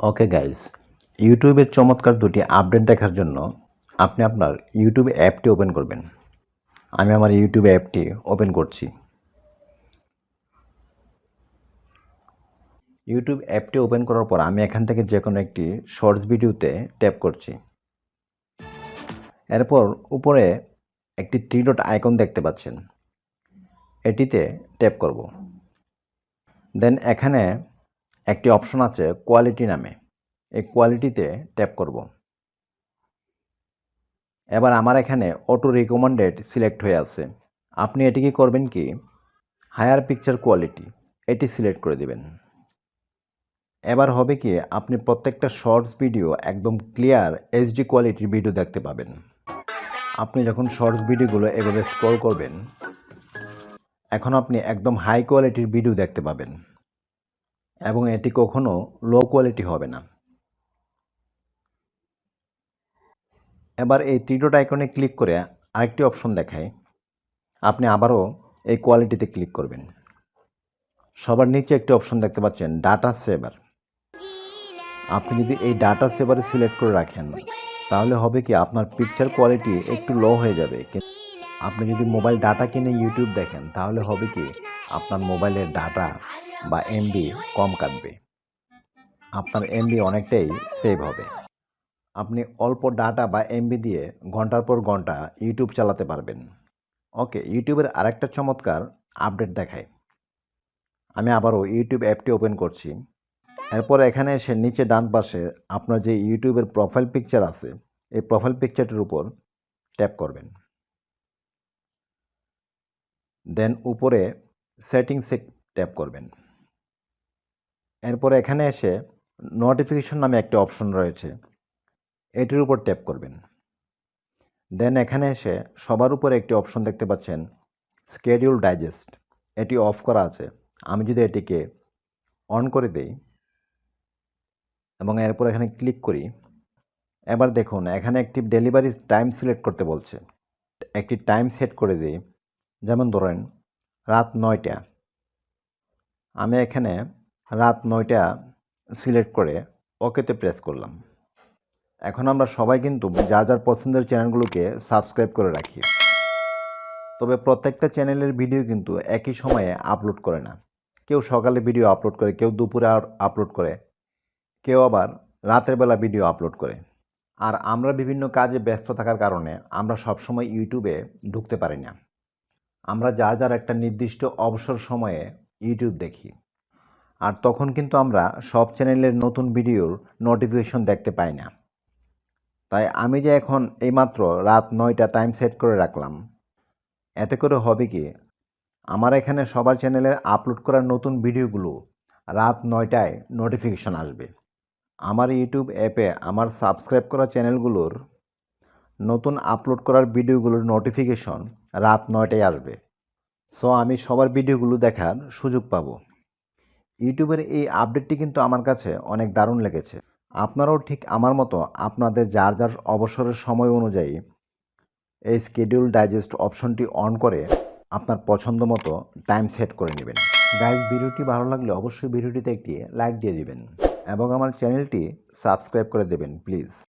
Okay guys ইউটিউবের চমৎকার দুটি আপডেট দেখার জন্য আপনি আপনার ইউটিউব অ্যাপটি ওপেন করবেন। আমি আমার ইউটিউব অ্যাপটি ওপেন করছি। ইউটিউব অ্যাপটি ওপেন করার পর আমি এখান থেকে যে কোনো একটি শর্টস ভিডিওতে ট্যাপ করছি। এরপর উপরে একটি থ্রি ডট আইকন দেখতে পাচ্ছেন। এটিতে ট্যাপ করব। দেন এখানে একটি অপশন আছে কোয়ালিটি নামে। এই কোয়ালিটিতে ট্যাপ করব। এবার আমার এখানে অটো রিকমেন্ডেড সিলেক্ট হয়ে আছে। আপনি এটিকে করবেন কি? হায়ার পিকচার কোয়ালিটি এটি সিলেক্ট করে দিবেন। এবার হবে কি, আপনি প্রত্যেকটা শর্টস ভিডিও একদম ক্লিয়ার এইচডি কোয়ালিটির ভিডিও দেখতে পাবেন। আপনি যখন শর্টস ভিডিওগুলো এভাবে স্ক্রল করবেন, এখন আপনি একদম হাই কোয়ালিটির ভিডিও দেখতে পাবেন। এবং এটি কখনো লো কোয়ালিটি হবে না। এবার এই ত্রিডোট আইকনে ক্লিক করে আরেকটি অপশন দেখায় আপনি আবারও এই কোয়ালিটিতে ক্লিক করবেন। সবার নিচে একটি অপশন দেখতে পাচ্ছেন ডাটা সেভার আপনি যদি এই ডাটা সেভারে সিলেক্ট করে রাখেন, তাহলে হবে কি আপনার পিকচার কোয়ালিটি একটু লো হয়ে যাবে। আপনি যদি মোবাইল ডাটা কিনে ইউটিউব দেখেন, তাহলে হবে কি আপনার মোবাইলের ডাটা বা এমবি কম কাটবে। আপনার এমবি অনেকটাই সেভ হবে। আপনি অল্প ডাটা বা এমবি দিয়ে ঘণ্টার পর ঘণ্টা ইউটিউব চালাতে পারবেন। ওকে ইউটিউবের আরেকটা চমৎকার আপডেট দেখায় আমি আবারও ইউটিউব অ্যাপটি ওপেন করছি। এরপর এখানে এসে নিচে ডান পাশে আপনার যে ইউটিউবের প্রোফাইল পিকচার আছে, এই প্রোফাইল পিকচারটির উপর ট্যাপ করবেন। দেন উপরে সেটিংসে ট্যাপ করবেন। এরপর এখানে এসে নোটিফিকেশন নামে একটি অপশন রয়েছে। এটির উপর ট্যাপ করবেন। দেন এখানে এসে সবার উপরে একটি অপশন দেখতে পাচ্ছেন স্কেডিউল ডাইজেস্ট এটি অফ করা আছে। আমি যদি এটিকে অন করে দেই এবং এরপর এখানে ক্লিক করি, এবার দেখুন, এখানে একটি ডেলিভারি টাইম সিলেক্ট করতে বলছে। একটি টাইম সেট করে দিই। যেমন ধরেন, রাত নয়টা। আমি এখানে রাত নয়টা সিলেক্ট করে ওকেতে প্রেস করলাম। এখন আমরা সবাই কিন্তু যার যার পছন্দের চ্যানেলগুলোকে সাবস্ক্রাইব করে রাখি। তবে প্রত্যেকটা চ্যানেলের ভিডিও কিন্তু একই সময়ে আপলোড করে না। কেউ সকালে ভিডিও আপলোড করে, কেউ দুপুরে আপলোড করে, কেউ আবার রাতের বেলা ভিডিও আপলোড করে। আর আমরা বিভিন্ন কাজে ব্যস্ত থাকার কারণে আমরা সবসময় ইউটিউবে ঢুকতে পারি না। আমরা যার যার একটা নির্দিষ্ট অবসর সময়ে ইউটিউব দেখি। আর তখন কিন্তু আমরা সব চ্যানেলের নতুন ভিডিওর নোটিফিকেশন দেখতে পাই না। তাই আমি যে এখন এইমাত্র রাত নয়টা টাইম সেট করে রাখলাম, এতে করে হবে কি, আমার এখানে সবার চ্যানেলে আপলোড করা নতুন ভিডিওগুলো রাত নয়টায় নোটিফিকেশন আসবে। আমার ইউটিউব অ্যাপে আমার সাবস্ক্রাইব করা চ্যানেলগুলোর নতুন আপলোড করার ভিডিওগুলোর নোটিফিকেশন রাত নয়টায় আসবে। সো আমি সবার ভিডিওগুলো দেখার সুযোগ পাব। ইউটিউবের এই আপডেটটি কিন্তু আমার কাছে অনেক দারুণ লেগেছে। আপনারাও ঠিক আমার মতো আপনাদের যার যার অবসরের সময় অনুযায়ী এই স্কেডিউল ডাইজেস্ট অপশনটি অন করে আপনার পছন্দ মতো টাইম সেট করে নেবেন। গাইজ ভিডিওটি ভালো লাগলে অবশ্যই ভিডিওটিতে একটি লাইক দিয়ে দিবেন এবং আমার চ্যানেলটি সাবস্ক্রাইব করে দেবেন প্লিজ